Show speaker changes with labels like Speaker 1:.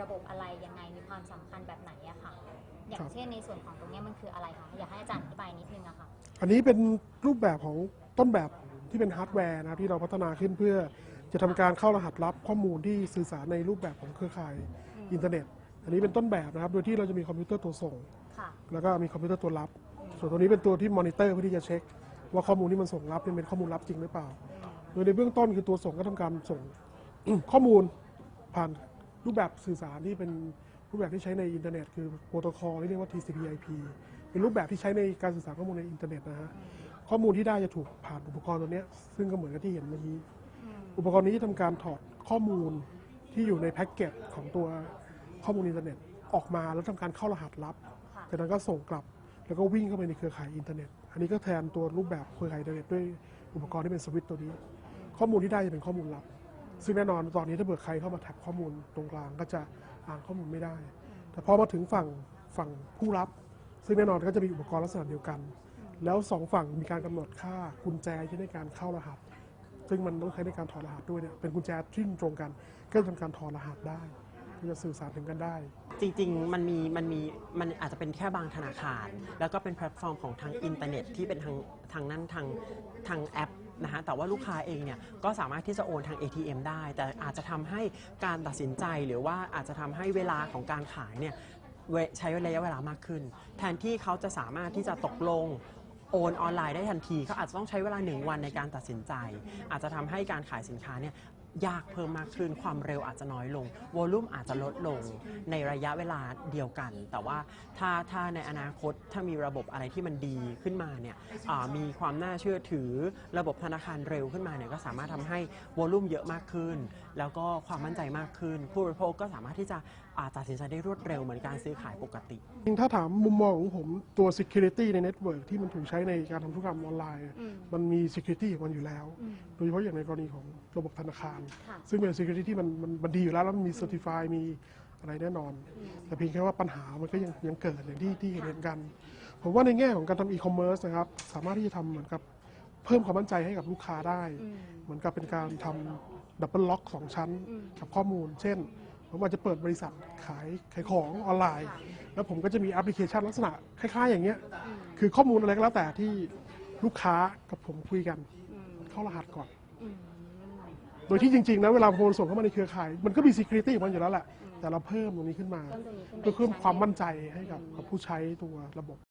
Speaker 1: ระบบอะไรยังไงมีความสำคัญแบบไหนอะค่ะ อย่า
Speaker 2: ครั
Speaker 1: ง
Speaker 2: บ
Speaker 1: เช่นในส่วนของตรงเนี้ยมันคืออะไรคะอยากให้อาจารย์อธิบายนิดนึงอะค่ะ
Speaker 2: อันนี้เป็นรูปแบบของต้นแบบที่เป็นฮาร์ดแวร์นะครับที่เราพัฒนาขึ้นเพื่อจะทำการเข้ารหัสลับข้อมูลที่สื่อสารในรูปแบบของเครือข่ายอินเทอร์เน็ต อันนี้เป็นต้นแบบนะครับ โดยที่เราจะมีคอมพิวเตอร์ตัวส่ง
Speaker 1: ค่ะ
Speaker 2: แล้วก็มีคอมพิวเตอร์ตัวรับ ส่วนตัวนี้เป็นตัวที่มอนิเตอร์เพื่อที่จะเช็ค ว่าข้อมูลที่มันส่งรับเนี่ยเป็นข้อมูลลับจริงหรือเปล่า โดยในเบื้องต้นคือตัวส่งก็ทำการส่ง ข้อมูลผ่าน รูปแบบสื่อสารที่เป็นรูปแบบที่ใช้ในอินเทอร์เน็ตคือโปรโตคอลที่เรียกว่า TCP/IP เป็นรูปแบบที่ใช้ในการสื่อสารข้อมูลในอินเทอร์เน็ตนะฮะข้อมูลที่ได้จะถูกผ่านอุปกรณ์ตัวเนี้ยซึ่งก็เหมือนกับที่เห็นเมื่อกี้อุปกรณ์นี้จะทำการถอดข้อมูลที่อยู่ในแพ็กเกจของตัวข้อมูลอินเทอร์เน็ตออกมาแล้วทำการเข้ารหัสลับ
Speaker 1: ค่ะ
Speaker 2: จากนั้นก็ส่งกลับแล้วก็วิ่งเข้าไปในเครือข่ายอินเทอร์เน็ต อันนี้ก็แทนตัวรูปแบบเครือข่ายอินเทอร์เน็ตด้วยอุปกรณ์ที่เป็นสวิตช์ตัวนี้ ข้อมูลที่ได้จะเป็นข้อมูลลับ ซึ่งแน่นอนตอนนี้ถ้าเกิดใครเข้ามาแท็บข้อมูลตรงกลางก็จะอ่านข้อมูลไม่ได้ แต่พอมาถึงฝั่งฝั่งผู้รับ ซึ่งแน่นอนก็จะมีอุปกรณ์ลักษณะเดียวกัน แล้วสองฝั่งมีการกำหนดค่ากุญแจที่ในการเข้ารหัส ซึ่งมันต้องใช้ในการถอดรหัสด้วยเนี่ยเป็นกุญแจที่ตรงกัน ก็จะทำการถอดรหัสได้ ก็จะสื่อสารถึงกันได้
Speaker 3: จริงๆ มันมีมันมีมันอาจจะเป็นแค่บางธนาคาร แล้วก็เป็นแพลตฟอร์มของทางอินเทอร์เน็ตที่เป็นทางทางนั้นทางทางแอปนะฮะแต่ว่าลูกค้าเองเนี่ยก็สามารถที่จะโอนทาง ATM ได้ แต่อาจจะทำให้การตัดสินใจหรือว่าอาจจะทำให้เวลาของการขายเนี่ยใช้ระยะเวลามากขึ้น แทนที่เขาจะสามารถที่จะตกลงโอนออนไลน์ได้ทันทีเขาอาจจะต้องใช้เวลาหนึ่งวันในการตัดสินใจ อาจจะทำให้การขายสินค้าเนี่ย ยากเพิ่มมากขึ้น ความเร็วอาจจะน้อยลงวอลลุ่มอาจจะลดลงในระยะเวลาเดียวกัน แต่ว่าถ้าถ้าในอนาคตถ้ามีระบบอะไรที่มันดีขึ้นมาเนี่ยมีความน่าเชื่อถือระบบธนาคารเร็วขึ้นมาเนี่ยก็สามารถทำให้วอลลุ่มเยอะมากขึ้น แล้วก็ความมั่นใจมากขึ้น ผู้บริโภคก็สามารถที่จะตัดสินใจได้รวดเร็วเหมือนการซื้อขายปกติ
Speaker 2: จริงถ้าถามมุมมองของผมตัว security ใน network ที่มันถูกใช้ในการทำธุรกรรมออนไลน์
Speaker 1: มั
Speaker 2: นมี security ของมันอยู่แล้ว โดยเฉพาะอย่างในกรณีของระบบธนาคาร
Speaker 1: ค่ะ
Speaker 2: ซึ่งเป็น security ที่มันมันมันดีอยู่แล้วแล้วมันมี certify มีอะไรแน่นอน แต่เพียงแค่ว่าปัญหามันก็ยังยังเกิดอย่างที่ที่เห็นกัน ผมว่าในแง่ของการทำ e-commerce นะครับ สามารถที่จะทำเหมือนกับเพิ่มความมั่นใจให้กับลูกค้าได้
Speaker 1: อืม
Speaker 2: เหมือนกับเป็นการทำดับเบิลล็อกสองชั้น
Speaker 1: อืม
Speaker 2: กับข้อมูล เช่น ผมอาจจะเปิดบริษัทขายขายของออนไลน์
Speaker 1: ค่ะ
Speaker 2: แล้วผมก็จะมีแอปพลิเคชันลักษณะคล้าย ๆ อย่างเงี้ยคือข้อมูลอะไรก็แล้วแต่ที่ลูกค้ากับผมคุยกัน
Speaker 1: อืม
Speaker 2: เข้ารหัสก่อน
Speaker 1: อืม
Speaker 2: โดยที่จริงๆนะเวลาโอนส่งเข้ามาในเครือข่าย มันก็มี security ของมันอยู่แล้วแหละ แต่เราเพิ่มตรงนี้ขึ้นมา
Speaker 1: เพิ่มตรงนี้ขึ้นไป
Speaker 2: เพื่อเพิ่ม
Speaker 1: อีกชั้น
Speaker 2: ความ
Speaker 1: หนึ่ง
Speaker 2: มั่นใจให้กับกับผู้ใช้ตัวระบบ